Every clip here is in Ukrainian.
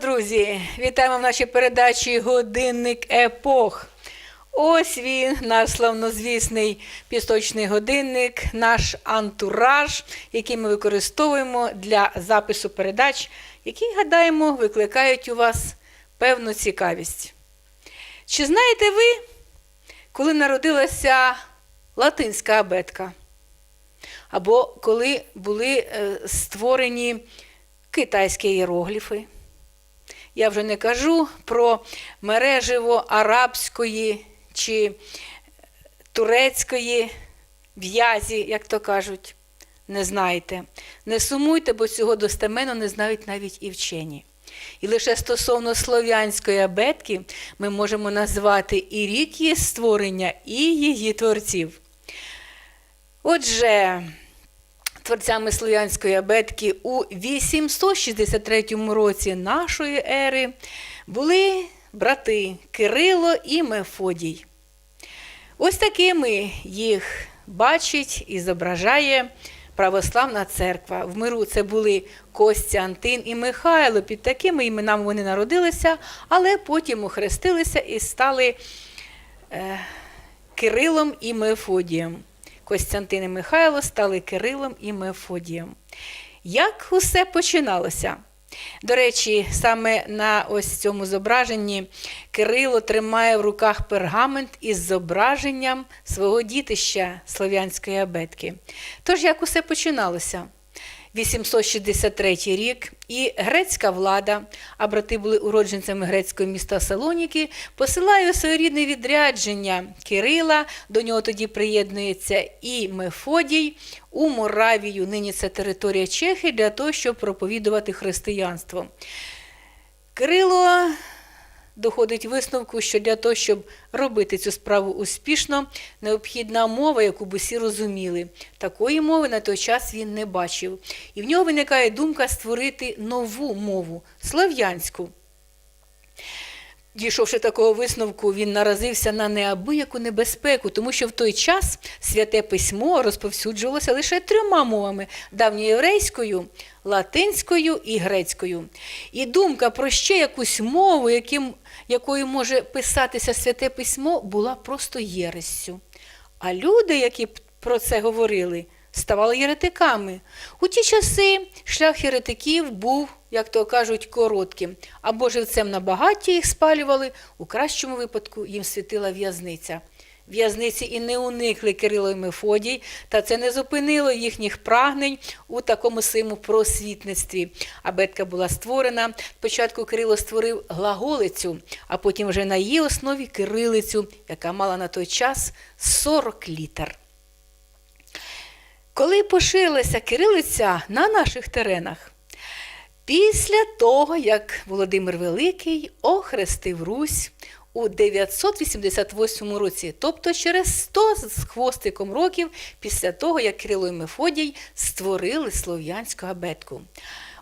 друзі! Вітаємо в нашій передачі Годинник епох. Ось він, наш славнозвісний пісочний годинник, наш антураж, який ми використовуємо для запису передач, які, гадаємо, викликають у вас певну цікавість. Чи знаєте ви, коли народилася латинська абетка? Або коли були е, створені китайські іерогліфи? Я вже не кажу про мереживо арабської чи турецької в'язі, як то кажуть. Не знаєте. Не сумуйте, бо цього достеменно не знають навіть і вчені. І лише стосовно слов'янської абетки ми можемо назвати і рік її створення, і її творців. Отже, творцями слов'янської абетки у 863 році нашої ери були брати Кирило і Мефодій. Ось такими їх бачить і зображає православна церква. В миру це були Костянтин і Михайло. Під такими іменами вони народилися, але потім охрестилися і стали е, Кирилом і Мефодієм. Костянтин і Михайло стали Кирилом і Мефодієм. Як усе починалося? До речі, саме на ось цьому зображенні Кирило тримає в руках пергамент із зображенням свого дітища слов'янської абетки. Тож, як усе починалося? 863 рік, і грецька влада, а брати були уродженцями грецького міста Салоніки, посилає у своєрідне відрядження Кирила, до нього тоді приєднується і Мефодій у Моравію, нині це територія Чехії, для того, щоб проповідувати християнство. Кирило доходить висновку, що для того, щоб робити цю справу успішно, необхідна мова, яку б усі розуміли. Такої мови на той час він не бачив. І в нього виникає думка створити нову мову слов'янську. Дійшовши такого висновку, він наразився на неабияку небезпеку, тому що в той час святе письмо розповсюджувалося лише трьома мовами давньоєврейською, латинською і грецькою. І думка про ще якусь мову, яким, якою може писатися святе письмо, була просто єрессю. А люди, які про це говорили, ставали єретиками. У ті часи шлях єретиків був, як то кажуть, коротким. Або живцем на багаті їх спалювали, у кращому випадку їм світила в'язниця. В'язниці і не уникли Кирило і Мефодій, та це не зупинило їхніх прагнень у такому своєму просвітництві. Абетка була створена. Спочатку Кирило створив глаголицю, а потім вже на її основі кирилицю, яка мала на той час 40 літер. Коли поширилася кирилиця на наших теренах, після того, як Володимир Великий охрестив Русь у 988 році, тобто через 100 з хвостиком років після того, як Кирило і Мефодій створили слов'янську абетку.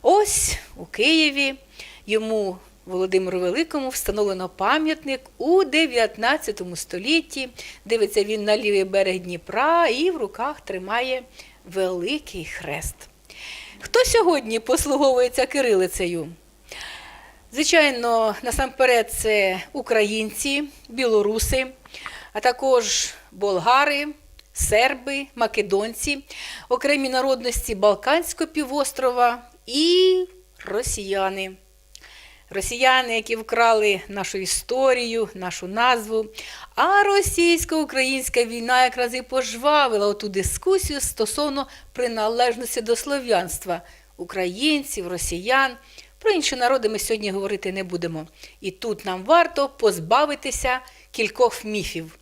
Ось у Києві йому Володимиру Великому встановлено пам'ятник у 19 столітті. Дивиться він на лівий берег Дніпра і в руках тримає великий хрест. Хто сьогодні послуговується кирилицею? Звичайно, насамперед це українці, білоруси, а також болгари, серби, македонці, окремі народності Балканського півострова і росіяни. Росіяни, які вкрали нашу історію, нашу назву. А російсько-українська війна якраз і пожвавила оту дискусію стосовно приналежності до слов'янства українців, росіян. Про інші народи ми сьогодні говорити не будемо. І тут нам варто позбавитися кількох міфів.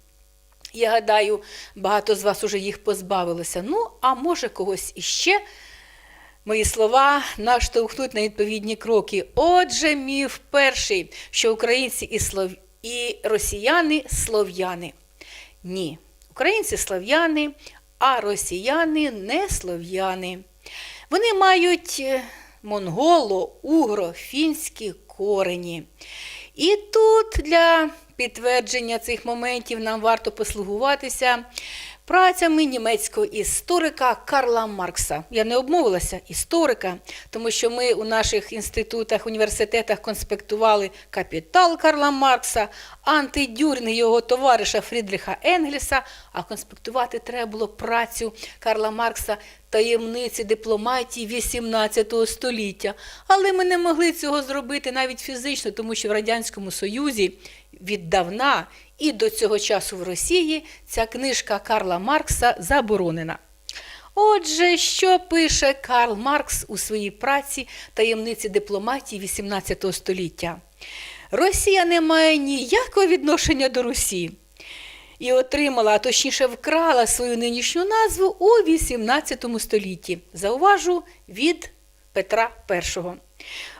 Я гадаю, багато з вас уже їх позбавилося. Ну, а може когось іще. Мої слова наштовхнуть на відповідні кроки. Отже, міф перший, що українці і, слов... і росіяни слов'яни. Ні, українці слов'яни, а росіяни не слов'яни. Вони мають е, монголо-угро-фінські корені. І тут для підтвердження цих моментів нам варто послугуватися працями німецького історика Карла Маркса. Я не обмовилася історика, тому що ми у наших інститутах, університетах конспектували капітал Карла Маркса, антидюрінг його товариша Фрідріха Енгельса, а конспектувати треба було працю Карла Маркса таємниці дипломатії 18 століття. Але ми не могли цього зробити навіть фізично, тому що в Радянському Союзі віддавна і до цього часу в Росії ця книжка Карла Маркса заборонена. Отже, що пише Карл Маркс у своїй праці таємниці дипломатії 18 століття? Росія не має ніякого відношення до Русі і отримала, а точніше вкрала свою нинішню назву у 18 столітті. Зауважу від Петра І.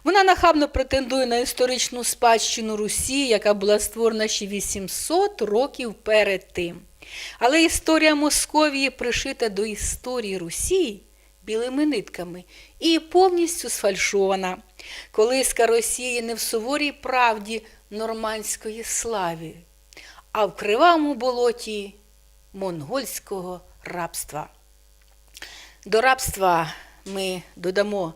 Вона нахабно претендує на історичну спадщину Русі, яка була створена ще 800 років перед тим. Але історія Московії пришита до історії Русі білими нитками і повністю сфальшована. Колиска Росії не в суворій правді нормандської слави, а в кривавому болоті монгольського рабства. До рабства ми додамо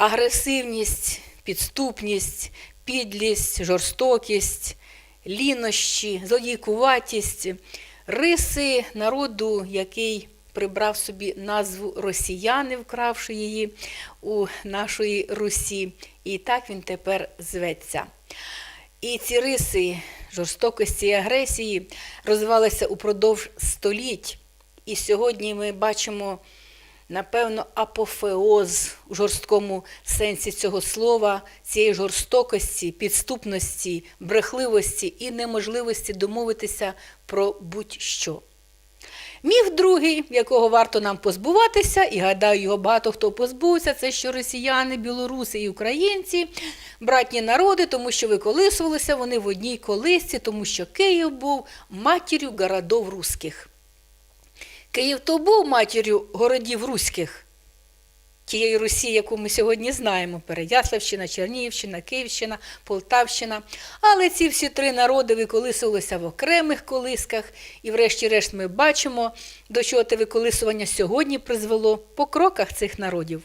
агресивність, підступність, підлість, жорстокість, лінощі, злодійкуватість, риси народу, який прибрав собі назву росіяни, вкравши її у нашої Русі. І так він тепер зветься. І ці риси жорстокості і агресії розвивалися упродовж століть. І сьогодні ми бачимо, напевно, апофеоз у жорсткому сенсі цього слова, цієї жорстокості, підступності, брехливості і неможливості домовитися про будь-що. Міф другий, якого варто нам позбуватися, і гадаю, його багато хто позбувся, це що росіяни, білоруси і українці, братні народи, тому що виколисувалися вони в одній колисці, тому що Київ був матір'ю городов руських. Київ то був матір'ю городів руських, тієї Русі, яку ми сьогодні знаємо: Переяславщина, Чернігівщина, Київщина, Полтавщина. Але ці всі три народи виколисувалися в окремих колисках, і, врешті-решт, ми бачимо, до чого те виколисування сьогодні призвело по кроках цих народів.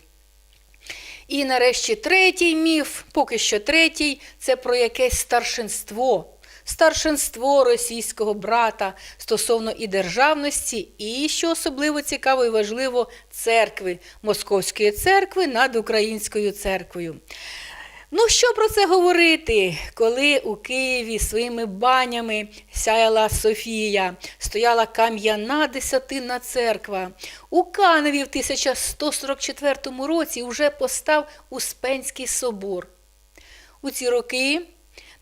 І нарешті третій міф, поки що третій, це про якесь старшинство. Старшинство російського брата стосовно і державності, і, що особливо цікаво і важливо, церкви Московської церкви над Українською церквою. Ну, що про це говорити, коли у Києві своїми банями сяяла Софія, стояла кам'яна десятинна церква. У Каневі в 1144 році вже постав Успенський собор. У ці роки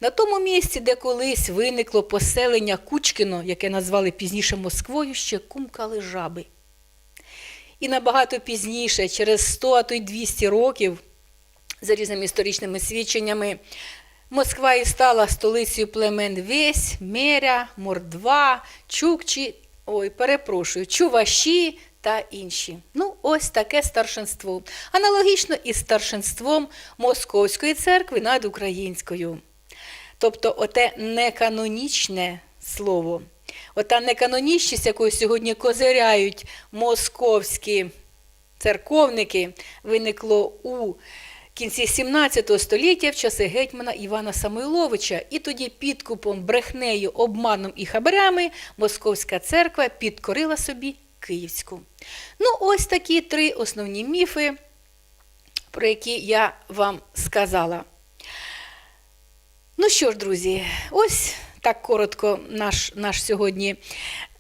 на тому місці, де колись виникло поселення Кучкіно, яке назвали пізніше Москвою, ще кумкали жаби. І набагато пізніше, через 100, а то й 200 років, за різними історичними свідченнями, Москва і стала столицею племен Весь, Меря, Мордва, Чукчі, ой, перепрошую, Чуваші та інші. Ну, ось таке старшинство. Аналогічно із старшинством Московської церкви над українською. Тобто, оте неканонічне слово, ота неканонічність, якою сьогодні козиряють московські церковники, виникло у кінці 17 століття в часи гетьмана Івана Самойловича. І тоді підкупом, брехнею, обманом і хабарями Московська церква підкорила собі Київську. Ну, ось такі три основні міфи, про які я вам сказала. Ну що ж, друзі, ось так коротко наш наш сьогодні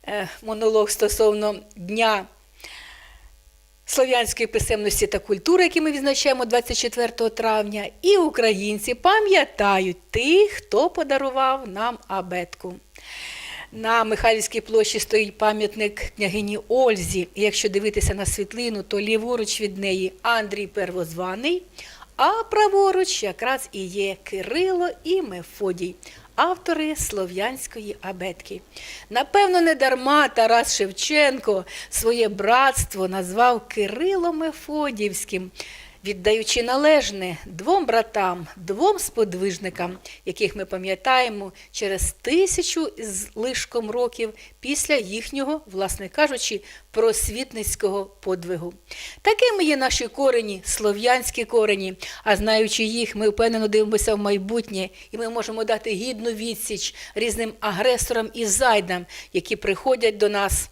е, монолог стосовно Дня слов'янської писемності та культури, який ми відзначаємо 24 травня. І українці пам'ятають тих, хто подарував нам абетку. На Михайлівській площі стоїть пам'ятник княгині Ользі. І якщо дивитися на світлину, то ліворуч від неї Андрій Первозваний, а праворуч якраз і є Кирило і Мефодій, автори слов'янської абетки. Напевно, не дарма Тарас Шевченко своє братство назвав Кирило Мефодівським. Віддаючи належне двом братам, двом сподвижникам, яких ми пам'ятаємо через тисячу з лишком років після їхнього, власне кажучи, просвітницького подвигу. Такими є наші корені, слов'янські корені. А знаючи їх, ми впевнено дивимося в майбутнє, і ми можемо дати гідну відсіч різним агресорам і зайдам, які приходять до нас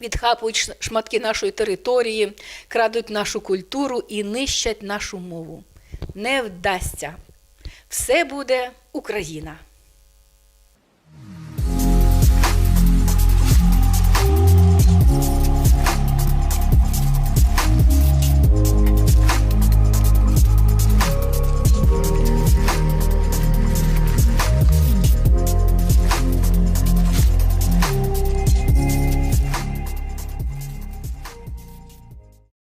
відхапують шматки нашої території, крадуть нашу культуру і нищать нашу мову. Не вдасться. Все буде Україна.